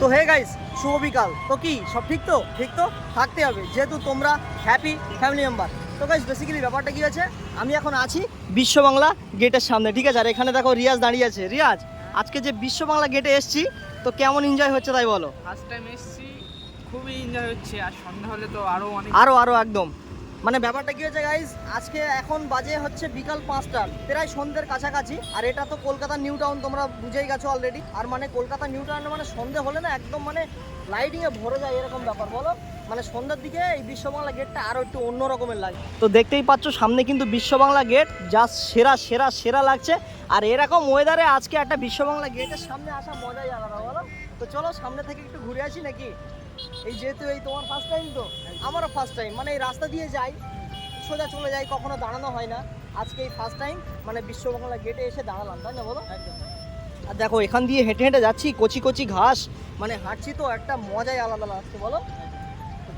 তো hey guys শুভ বিকাল। তো কি সব ঠিক তো? ঠিক তো? থাকতে হবে যেহেতু তোমরা হ্যাপি ফ্যামিলি মেম্বার তো গাইস বেসিক্যালি ব্যাপারটা কি আছে আমি এখন আছি বিশ্ব বাংলা গেটের সামনে ঠিক আছে? আর এখানে দেখো রিয়াজ দাঁড়িয়ে আছে। রিয়াজ আজকে যে বিশ্ব বাংলা গেটে এসছি তো কেমন এনজয় হচ্ছে তাই বলো? ফার্স্ট টাইম এসেছি খুবই এনজয় হচ্ছে আর সন্ধ্যা হলে তো আরও অনেক আরও আরও একদম। মানে ব্যাপারটা কি হয়েছে গাইজ আজকে এখন বাজে হচ্ছে বিকাল পাঁচটা, প্রায় সন্ধ্যের কাছাকাছি, আর এটা তো কলকাতা নিউ টাউন, তোমরা বুঝেই গেছো অলরেডি আর মানে কলকাতা নিউ টাউনে মানে সন্ধে হলে না একদম মানে লাইটিং এ ভরে যায় এরকম ব্যাপার, বলো? মানে সন্ধ্যার দিকে এই বিশ্ববাংলা গেটটা আরও একটু অন্য রকমের লাগে। তো দেখতেই পাচ্ছ, সামনে কিন্তু বিশ্ববাংলা গেট যা সেরা সেরা সেরা লাগছে। আর এরকম ওয়েদারে আজকে একটা বিশ্ববাংলা গেটের সামনে আসা মজাই আলাদা, বলো? তো চলো সামনে থেকে একটু ঘুরে আসি নাকি? এই যেহেতু এই তোমার ফার্স্ট টাইম তো আমারও ফার্স্ট টাইম মানে এই রাস্তা দিয়ে যাই সোজা চলে যাই কখনো দাঁড়ানো হয় না। আজকে এই ফার্স্ট টাইম মানে বিশ্ববাংলা গেটে এসে দাঁড়ালাম তাই না বলো? আর দেখো এখান দিয়ে হেঁটে হেঁটে যাচ্ছি কচি কচি ঘাস মানে হাঁটছি তো একটা মজাই আলাদা লাগছে বলো?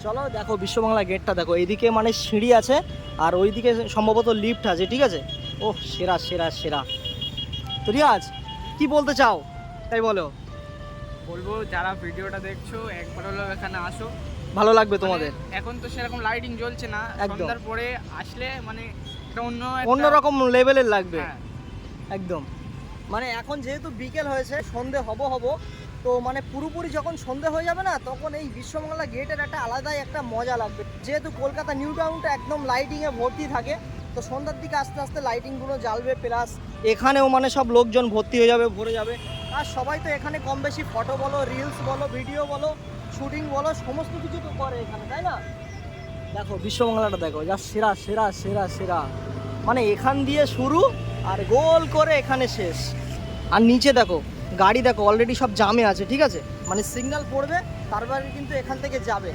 চলো দেখো বিশ্ববাংলা গেটটা দেখো এইদিকে মানে সিঁড়ি আছে আর ওইদিকে সম্ভবত লিফট আছে ঠিক আছে? ও সেরা সেরা সেরা। তো রিয়াজ কি বলতে চাও? তাই বলো। বলব যারা ভিডিওটা দেখছ একবার হলেও এখানে আসো। ভালো লাগবে তোমাদের। মানে এখন তো সেরকম লাইটিং জ্বলছে না। সন্ধ্যার পরে আসলে মানে একটা অন্য অন্যরকম লেভেলের লাগবে। হ্যাঁ, একদম। মানে এখন যেহেতু বিকেল হয়েছে সন্ধে হব হব তো মানে পুরোপুরি যখন সন্ধে হয়ে যাবে না তখন এই বিশ্ববাংলা গেটের একটা আলাদাই একটা মজা লাগবে। যেহেতু কলকাতা নিউ টাউনটা একদম লাইটিংয়ে ভর্তি থাকে তো সন্ধ্যার দিকে আস্তে আস্তে লাইটিংগুলো জ্বালবে প্লাস এখানেও মানে সব লোকজন ভর্তি হয়ে যাবে ভরে যাবে। আর সবাই তো এখানে কম বেশি ফটো বলো রিলস বলো ভিডিও বলো শুটিং বলো, সমস্ত কিছু তো করে এখানে, তাই না? দেখো, বিশ্ববাংলাটা দেখো, যা সেরা সেরা সেরা সেরা। মানে এখান দিয়ে শুরু আর গোল করে এখানে শেষ। আর নিচে দেখো, গাড়ি দেখো অলরেডি সব জামে আছে, ঠিক আছে? মানে সিগন্যাল পড়বে তারপরে কিন্তু এখান থেকে যাবে।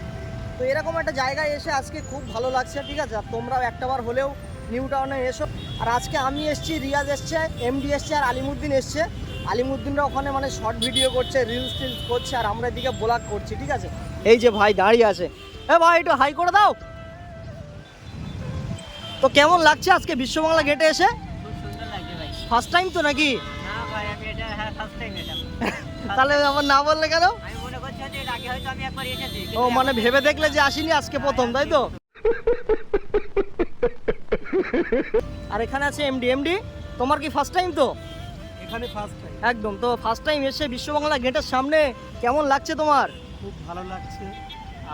তো এরকম একটা জায়গায় এসে আজকে খুব ভালো লাগছে, ঠিক আছে? আর তোমরাও একটাবার হলেও নিউ টাউনে এসো। আর আজকে আমি এসছি, রিয়াজ এসছে এমডি এসছে, আর আলিমুদ্দিন এসছে। আলিমুদ্দিনরা ওখানে মানে শর্ট ভিডিও করছে রিলস টিলস করছে, আর আমরা এদিকে ব্লগ করছি, ঠিক আছে? এই যে ভাই দাঁড়িয়ে আছে। এ ভাই, একটু হাই করে দাও। তো কেমন লাগছে আজকে বিশ্ববাংলা গেটে এসে? ফার্স্ট টাইম তো নাকি? হ্যাঁ তাহলে আমার না বললে কেন? ও মানে ভেবে দেখলে যে আসিনি আজকে প্রথম, তাই তো? আর এখানে আছে এমডি এমডি তোমার কি ফার্স্ট টাইম তো? এখানে ফার্স্ট একদম। তো ফার্স্ট টাইম এসে বিশ্ববাংলা গেটের সামনে কেমন লাগছে তোমার? খুব ভালো লাগছে।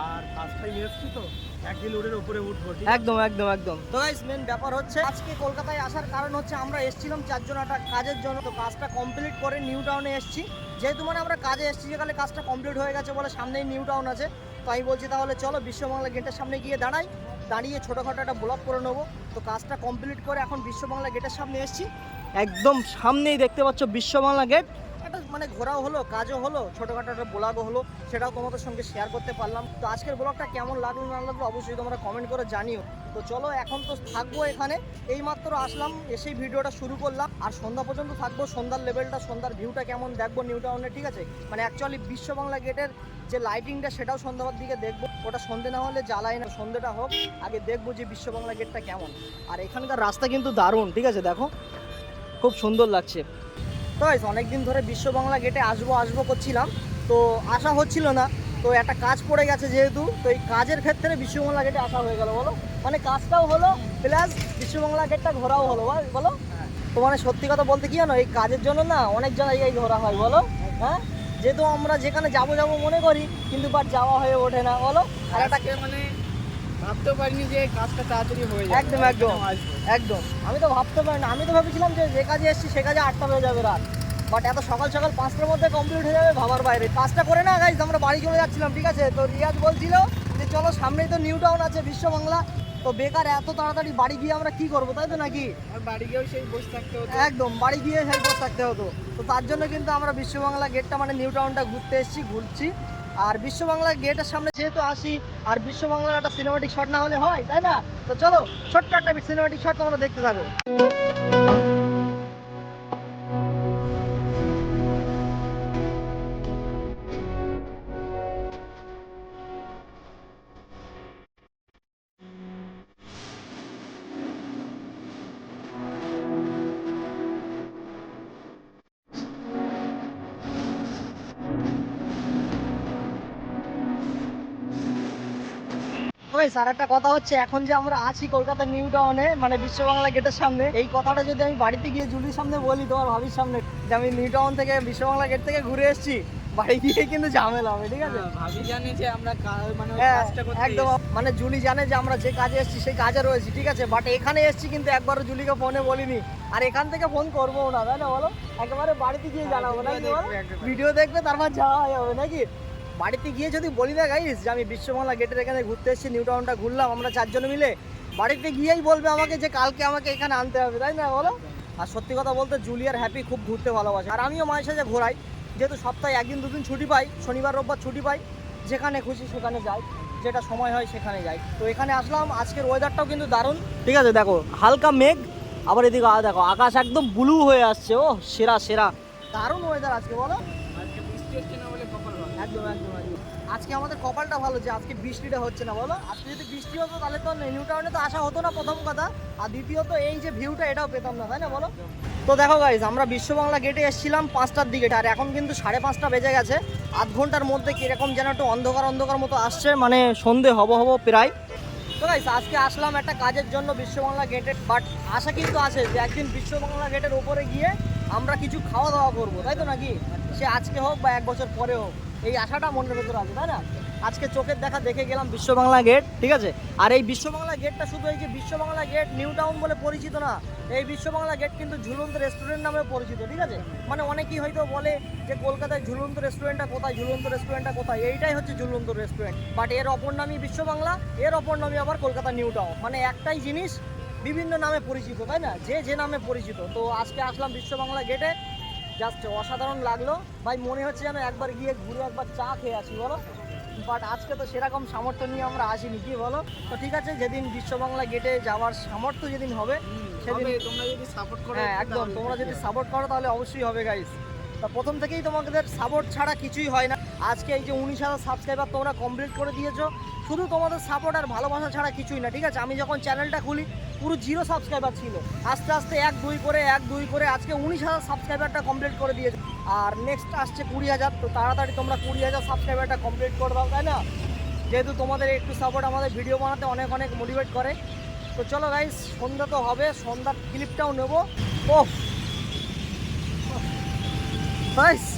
আর ফার্স্ট টাইম এসেছি তো একদিন ওদের উপরে উঠবো একদম একদম একদম। তো গাইস মেন ব্যাপার হচ্ছে আজকে কলকাতায় আসার কারণ হচ্ছে আমরা এসেছিলাম চারজন একটা কাজের জন্য। তো কাজটা কমপ্লিট করে নিউ টাউনে এসেছি। যেহেতু মানে আমরা কাজে এসেছি যেখানে কাজটা কমপ্লিট হয়ে গেছে বলে সামনেই নিউ টাউন আছে। তো আমি বলছি তাহলে চলো বিশ্ববাংলা গেটের সামনে গিয়ে দাঁড়াই। দাঁড়িয়ে ছোটোখাটো একটা ব্লগ করে নেব। তো কাজটা কমপ্লিট করে এখন বিশ্ববাংলা গেটের সামনে এসেছি। একদম সামনেই দেখতে পাচ্ছ বিশ্ববাংলা গেট। মানে ঘোরাও হলো, কাজও হলো, ছোটোখাটো একটা ব্লগও হলো, সেটাও তোমাদের সঙ্গে শেয়ার করতে পারলাম। তো আজকের ব্লগটা কেমন লাগল, না লাগল অবশ্যই তোমরা কমেন্ট করে জানিও। তো চলো, এখন তো থাকব এখানে। এই মাত্র আসলাম, এসেই ভিডিওটা শুরু করলাম। আর সন্ধ্যা পর্যন্ত থাকব, সন্ধ্যার লেভেলটা সন্ধ্যার ভিউটা কেমন দেখব নিউ টাউনে ঠিক আছে? মানে অ্যাকচুয়ালি বিশ্ব বাংলা গেটের যে লাইটিংটা সেটাও সন্ধ্যাবার দিকে দেখব। ওটা সন্ধে না হলে জ্বালাই না সন্ধ্যেটা হোক, আগে দেখব যে বিশ্ব বাংলা গেটটা কেমন। আর এখানকার রাস্তা কিন্তু দারুণ, ঠিক আছে? দেখো খুব সুন্দর লাগছে। তো গাইস অনেকদিন ধরে বিশ্ব বাংলা গেটে আসব আসব করছিলাম। তো আসা হচ্ছিল না। তো একটা কাজ পড়ে গেছে যেহেতু। তো এই কাজের ক্ষেত্রে বিশ্ববাংলা গেটে আসা হয়ে গেল, বলো। মানে কাজটাও হলো প্লাস বিশ্ববাংলা গেটটা ঘোরাও হলো, বলো তো মানে সত্যি কথা বলতে কি জানো, এই কাজের জন্য না অনেক জায়গায় ঘোরা হয়, বলো। হ্যাঁ? যেহেতু আমরা যেখানে যাব যাব মনে করি, কিন্তু বাট যাওয়া হয়ে ওঠে না, বলো। আর একটা মানে ভাবতেও পারিনি যে কাজটা তাড়াতাড়ি হয়ে যাবে। একদম, একদম। একদম আমি তো ভাবতে পারি না আমি তো ভেবেছিলাম যে যে কাজে এসেছি সে কাজে আটটা হয়ে যাবে রাত। বাট এত সকাল সকাল পাঁচটার মধ্যে কমপ্লিট হয়ে যাবে ভাবার বাইরে। কাজটা করে না গাইজ আমরা বাড়ি চলে যাচ্ছিলাম ঠিক আছে? তো রিয়াজ বলছিল যে চলো সামনেই তো নিউ টাউন আছে বিশ্ব বাংলা। তো বেকার এত তাড়াতাড়ি বাড়ি গিয়ে আমরা কি করব তাই তো নাকি? বাড়ি গিয়েও সেই বসে থাকতে হতো। একদম বাড়ি গিয়ে সেই বসে থাকতে হতো। তো তার জন্য কিন্তু আমরা বিশ্ব বাংলা গেটটা মানে নিউ টাউনটা ঘুরতে এসেছি ঘুরছি। আর বিশ্ব বাংলা গেটের সামনে যেহেতু আসি, আর বিশ্ব বাংলার একটা সিনেমাটিক শট না হলে হয়, তাই না? তো চলো, ছোট্ট একটা সিনেমাটিক শট তোমরা দেখতে থাকো আর একটা কথা হচ্ছে এখন যে আমরা আছি কলকাতা নিউ টাউনে মানে বিশ্ব বাংলা গেটের সামনে এই কথাটা যদি আমি বাড়িতে গিয়ে জুলির সামনে বলি তোমার ভাবির সামনে যে আমি নিউ টাউন থেকে বিশ্ব বাংলা গেট থেকে ঘুরে এসেছি বাড়ি গিয়ে কিন্তু ঝামেলা হবে ঠিক আছে? হ্যাঁ, ভাবি জানে যে আমরা মানে হ্যাঁ, কাজটা করতে একদম। মানে জুলি জানে যে আমরা যে কাজে এসেছি সেই কাজে রয়েছি ঠিক আছে? বাট এখানে এসেছি কিন্তু একবারও জুলিকে ফোনে বলিনি। আর এখান থেকে ফোন করব না তাই না বলো? একেবারে বাড়িতে গিয়ে জানাব হ্যাঁ, নাকি দেখবে একেবারে। ভিডিও দেখবে তারপর যাওয়া যাবে নাকি? বাড়িতে গিয়ে যদি বলি না গাইস যে আমি বিশ্ববাংলা গেটের এখানে ঘুরতে এসেছি, নিউ টাউনটা ঘুরলাম, আমরা চারজন মিলে। বাড়িতে গিয়েই বলবে আমাকে যে কালকে আমাকে এখানে আনতে হবে, তাই না বলো? আর সত্যি কথা বলতে জুলিয়ার হ্যাপি খুব ঘুরতে ভালোবাসে। আর আমিও মাঝে সাঝে ঘোরাই, যেহেতু সপ্তাহে একদিন দুদিন ছুটি পাই, শনিবার, রোববার ছুটি পাই, যেখানে খুশি সেখানে যাই, যেটা সময় হয় সেখানে যাই। তো এখানে আসলাম, আজকের ওয়েদারটাও কিন্তু দারুণ। ঠিক আছে, দেখো, হালকা মেঘ, আবার এদিকে দেখো, আকাশ একদম ব্লু হয়ে আসছে, ও, সেরা সেরা। দারুণ ওয়েদার আজকে, বলো? আজকে আমাদের কপালটা ভালো যে আজকে বৃষ্টিটা হচ্ছে না বলো আজকে যদি বৃষ্টি হতো, তাহলে তো নিউ টাউনে তো আসা হতো না প্রথম কথা। আর দ্বিতীয়ত এই যে ভিউটা এটাও পেতাম না, তাই না, বলো? তো দেখো গাইজ আমরা বিশ্ব বাংলা গেটে এসেছিলাম পাঁচটার দিকে, আর এখন কিন্তু সাড়ে পাঁচটা বেজে গেছে। আধ ঘণ্টার মধ্যে কীরকম যেন একটু অন্ধকার অন্ধকার মতো আসছে মানে সন্ধে হব হব প্রায়। তো গাইস আজকে আসলাম একটা কাজের জন্য বিশ্ব বাংলা গেটে বাট আশা কিন্তু আছে যে একদিন বিশ্ব বাংলা গেটের ওপরে গিয়ে আমরা কিছু খাওয়া দাওয়া করব, তাই তো নাকি? সে আজকে হোক বা এক বছর পরে হোক। এই আশাটা মনের ভেতর আছে, তাই না? আজকে চোখের দেখা দেখে গেলাম বিশ্ব বাংলা গেট ঠিক আছে? আর এই বিশ্ব বাংলা গেটটা শুধু এই যে বিশ্ব বাংলা গেট নিউ টাউন বলে পরিচিত না, এই বিশ্ব বাংলা গেট কিন্তু ঝুলন্ত রেস্টুরেন্ট নামে পরিচিত, ঠিক আছে? মানে অনেকেই হয়তো বলে যে কলকাতায় ঝুলন্ত রেস্টুরেন্টটা কোথায়, ঝুলন্ত রেস্টুরেন্টটা কোথায়? এইটাই হচ্ছে ঝুলন্ত রেস্টুরেন্ট বাট এর অপর নামই বিশ্ব বাংলা এর অপর নামই আবার কলকাতা নিউ টাউন মানে একটাই জিনিস বিভিন্ন নামে পরিচিত, তাই না? যে যে নামে পরিচিত। তো আজকে আসলাম বিশ্ব বাংলা গেটে জাস্ট অসাধারণ লাগল। ভাই মনে হচ্ছে যেন একবার গিয়ে ঘুরে একবার চা খেয়ে আসি বলো? বাট আজকে তো সেরকম সামর্থ্য নিয়ে আমরা আসিনি কি বলো? তো ঠিক আছে যেদিন বিশ্ববাংলা গেটে যাওয়ার সামর্থ্য যেদিন হবে সেদিন তোমরা যদি সাপোর্ট করো হ্যাঁ একদম তোমরা যদি সাপোর্ট করো তাহলে অবশ্যই হবে গাইস তা প্রথম থেকেই তোমাদের সাপোর্ট ছাড়া কিছুই হয় না। আজকে এই যে উনিশ হাজার সাবস্ক্রাইবার তোমরা কমপ্লিট করে দিয়েছ শুধু তোমাদের সাপোর্ট আর ভালোবাসা ছাড়া কিছুই না, ঠিক আছে? আমি যখন চ্যানেলটা খুলি, পুরো জিরো সাবস্ক্রাইবার ছিল। আস্তে আস্তে এক, দুই করে, এক, দুই করে, আজকে উনিশ হাজার সাবস্ক্রাইবারটা কমপ্লিট করে দিয়েছে। আর নেক্সট আসছে কুড়ি হাজার, তো তাড়াতাড়ি তোমরা কুড়ি হাজার সাবস্ক্রাইবারটা কমপ্লিট করে দাও, তাই না? যেহেতু তোমাদের একটু সাপোর্ট আমাদের ভিডিও বানাতে অনেক অনেক মোটিভেট করে। তো চলো গাইস সন্ধ্যা তো হবে, সন্ধ্যার ক্লিপটাও নেব। ও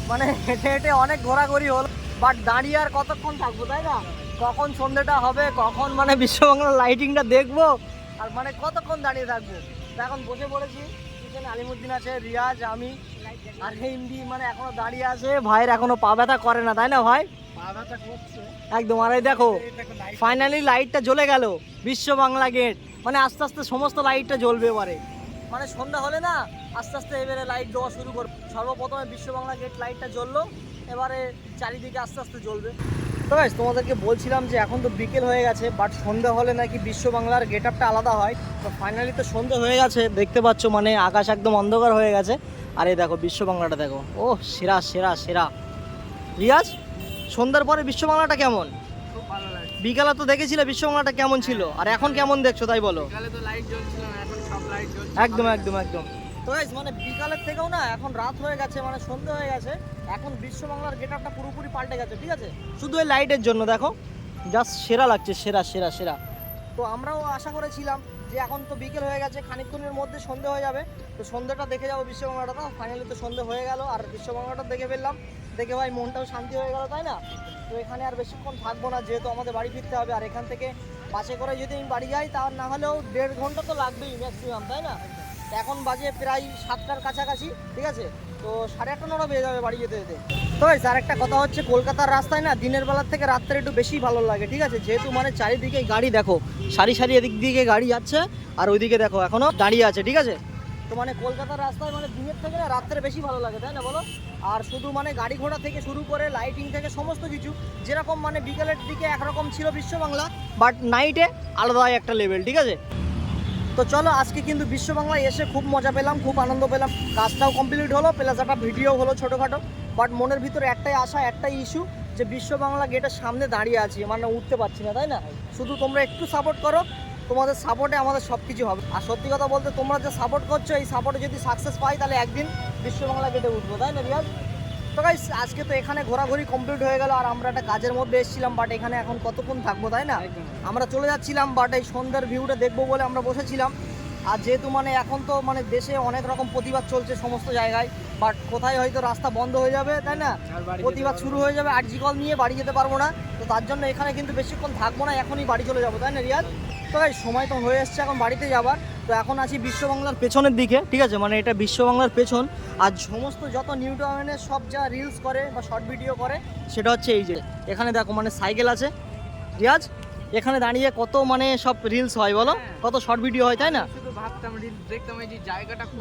মানে হেঁটে হেঁটে অনেক ঘোরাঘুরি হলো বাট দাঁড়িয়ে আর কতক্ষণ থাকব, তাই না? কখন সন্ধ্যেটা হবে কখন মানে বিশ্ববাংলার লাইটিংটা দেখব আর মানে কতক্ষণ দাঁড়িয়ে থাকব? এখন বসে পড়েছি পিছনে আলিমুদ্দিন আছে রিয়াজ আমি আর হিন্দি মানে এখনও দাঁড়িয়ে আছে ভাইয়ের এখনও পা ব্যথা করে না তাই না ভাই? একদম আর এই দেখো ফাইনালি লাইটটা জ্বলে গেল বিশ্ব বাংলা গেট মানে আস্তে আস্তে সমস্ত লাইটটা জ্বলবে এবারে। মানে সন্ধ্যা হলে না আস্তে আস্তে এবারে লাইট দেওয়া শুরু করবে সর্বপ্রথমে বিশ্ব বাংলা গেট লাইটটা জ্বললো। এবারে চারিদিকে আস্তে আস্তে জ্বলবে। তো তোমাদেরকে বলছিলাম যে এখন তো বিকেল হয়ে গেছে বাট সন্ধ্যা হলে নাকি বিশ্ব বাংলার গেট আপটা আলাদা হয়। তো ফাইনালি তো সন্ধ্যা হয়ে গেছে দেখতে পাচ্ছ মানে আকাশ একদম অন্ধকার হয়ে গেছে। আর এই দেখো বিশ্ব বাংলাটা দেখো। ও সেরা সেরা সেরা। রিয়াজ সন্ধ্যার পরে বিশ্ব বাংলাটা কেমন? খুব বিকালে তো দেখেছিলে বিশ্ববাংলাটা কেমন ছিল? আর এখন কেমন দেখছ তাই বলো? লাইট জ্বলছিল সব লাইট একদম একদম একদম। তো guys, মানে বিকালের থেকেও না এখন রাত হয়ে গেছে মানে সন্ধে হয়ে গেছে। এখন বিশ্ব বাংলার গেট আপটা পুরোপুরি পাল্টে গেছে ঠিক আছে? শুধু এই লাইটের জন্য দেখো। জাস্ট সেরা লাগছে সেরা সেরা সেরা। তো আমরাও আশা করেছিলাম যে এখন তো বিকেল হয়ে গেছে খানিকক্ষণের মধ্যে সন্ধে হয়ে যাবে। তো সন্ধ্যেটা দেখে যাব বিশ্ববাংলাটা তো ফাইনালি তো সন্ধে হয়ে গেল আর বিশ্ববাংলাটা দেখে ফেললাম। দেখে ভাই মনটাও শান্তি হয়ে গেল তাই না? তো এখানে আর বেশিক্ষণ থাকব না যেহেতু আমাদের বাড়ি ফিরতে হবে আর এখান থেকে বাসে করে যদি আমি বাড়ি যাই তার না হলেও দেড় ঘণ্টা তো লাগবেই ম্যাক্সিমাম তাই না? এখন বাজে প্রায় সাতটার কাছাকাছি, ঠিক আছে? তো সাড়ে আটটা নটা বেজে যাবে বাড়ি যেতে যেতে। তো আর একটা কথা হচ্ছে, কলকাতার রাস্তায় না দিনের বেলার থেকে রাত্রে একটু বেশি ভালো লাগে, ঠিক আছে? যেহেতু মানে চারিদিকে গাড়ি, দেখো, সারি সারি এদিক দিকে গাড়ি যাচ্ছে, আর ওইদিকে দেখো, এখনও দাঁড়িয়ে আছে, ঠিক আছে? তো মানে কলকাতার রাস্তায় মানে দিনের থেকে না রাত্রে বেশি ভালো লাগে, তাই না বলো? আর শুধু মানে গাড়ি ঘোড়া থেকে শুরু করে লাইটিং থেকে সমস্ত কিছু, যেরকম মানে বিকেলের দিকে একরকম ছিল বিশ্ববাংলা বাট নাইটে আলাদা একটা লেভেল ঠিক আছে? তো চলো, আজকে কিন্তু বিশ্ব বাংলায় এসে খুব মজা পেলাম, খুব আনন্দ পেলাম। কাজটাও কমপ্লিট হলো প্লাস একটা ভিডিও হলো ছোটোখাটো। বাট মনের ভিতরে একটাই আশা, একটাই ইস্যু যে বিশ্ব বাংলা গেটের সামনে দাঁড়িয়ে আছি। মানে উঠতে পারছি না, তাই না? শুধু তোমরা একটু সাপোর্ট করো, তোমাদের সাপোর্টে আমাদের সব কিছু হবে। আর সত্যি কথা বলতে, তোমরা যে সাপোর্ট করছ, এই সাপোর্টে যদি সাকসেস পাই, তাহলে একদিন বিশ্ব বাংলা গেটে উঠবো, তাই না, রিয়াজ? তো গাইস আজকে তো এখানে ঘোরাঘুরি কমপ্লিট হয়ে গেল আর আমরা একটা কাজের মধ্যে এসেছিলাম বাট এখানে এখন কতক্ষণ থাকব তাই না? আমরা চলে যাচ্ছিলাম বাট এই সন্ধ্যার ভিউটা দেখব বলে আমরা বসেছিলাম। আর যেহেতু মানে এখন তো মানে দেশে অনেক রকম প্রতিবাদ চলছে সমস্ত জায়গায় বাট কোথায় হয়তো রাস্তা বন্ধ হয়ে যাবে তাই না? আর প্রতিবাদ শুরু হয়ে যাবে আট কল নিয়ে বাড়ি যেতে পারব না। তো তার জন্য এখানে কিন্তু বেশিক্ষণ থাকব না এখনই বাড়ি চলে যাব তাই না রিয়াজ? তো ভাই সময় তো হয়ে এসছে এখন বাড়িতে যাবার। তো এখন আছি বিশ্ববাংলার পেছনের দিকে ঠিক আছে? মানে এটা বিশ্ববাংলার পেছন। আর সমস্ত যত নিউ টাউনের সব যা রিলস করে বা শর্ট ভিডিও করে সেটা হচ্ছে এই যে এখানে দেখো মানে সাইকেল আছে। রিয়াজ এখানে দাঁড়িয়ে কত মানে সব রিলস হয় বলো? হ্যাঁ। কত শর্ট ভিডিও হয় তাই না? এই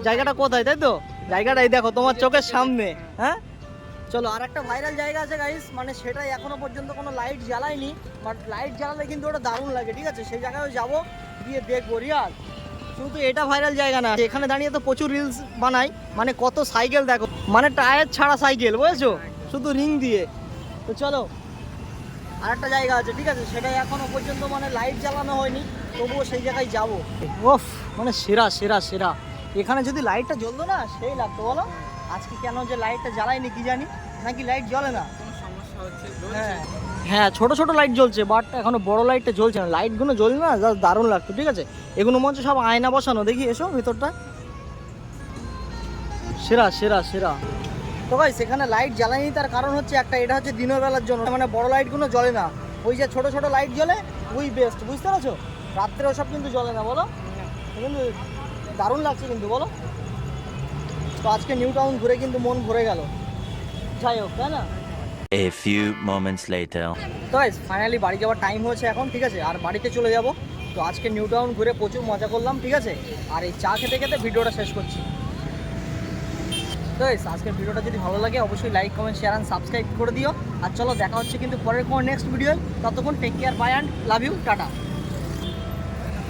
জায়গাটা কোথায়। তাই তো? জায়গাটাই দেখো তোমার চোখের সামনে হ্যাঁ। চলো আর একটা ভাইরাল জায়গা আছে গাইস মানে সেটাই এখনও পর্যন্ত কোনো লাইট জ্বালায়নি বাট লাইট জ্বালালে কিন্তু ওটা দারুণ লাগে ঠিক আছে? সেই জায়গায় যাব গিয়ে দেখব রিয়াল শুধু এটা ভাইরাল জায়গা না এখানে দাঁড়িয়ে তো প্রচুর রিলস বানাই। মানে কত সাইকেল দেখো। মানে টায়ার ছাড়া সাইকেল বুঝেছ? শুধু রিং দিয়ে। তো চলো আর একটা জায়গা আছে ঠিক আছে? সেটাই এখনও পর্যন্ত মানে লাইট জ্বালানো হয়নি তবুও সেই জায়গায় যাব। ওফ মানে সেরা সেরা সেরা। এখানে যদি লাইটটা জ্বলতো না সেই লাগতো বলো? আজকে কেন যে লাইটটা জ্বালায়নি কি জানি? নাকি লাইট জ্বলে না? কোনো সমস্যা হচ্ছে হ্যাঁ। হ্যাঁ ছোট ছোট লাইট জ্বলছে বাট এখনও বড় লাইটটা জ্বলছে না। লাইটগুলো জ্বললে না জাস্ট দারুণ লাগতো, ঠিক আছে? এগুলো মঞ্চ সব আয়না বসানো। দেখি, এসো ভিতরটা। সেরা সেরা সেরা। তো ভাই সেখানে লাইট জ্বালায়নি তার কারণ হচ্ছে একটা, এটা হচ্ছে দিনের বেলার জন্য। মানে বড় লাইটগুলো জ্বলে না। ওই যে ছোট ছোট লাইট জ্বলে, ওই বেস্ট বুঝতে পারছ? রাত্রে ওসব কিন্তু জ্বলে না, বলো? কিন্তু দারুণ লাগছে কিন্তু, বলো? তো আজকে নিউ টাউন ঘুরে কিন্তু মন ভরে গেল। যাই হোক, তাই না? A few moments later. তো ফাইনালি বাড়ি যাওয়ার টাইম হয়েছে এখন ঠিক আছে? আর বাড়িতে চলে যাব। তো আজকে নিউ টাউন ঘুরে প্রচুর মজা করলাম ঠিক আছে? আর এই চা খেতে খেতে ভিডিওটা শেষ করছি। তো guys, আজকের ভিডিওটা যদি ভালো লাগে অবশ্যই like comment share and subscribe করে দিও। আর চলো দেখা হচ্ছে কিন্তু পরের কোনো নেক্সট ভিডিও ততক্ষণ take care bye and love you tata.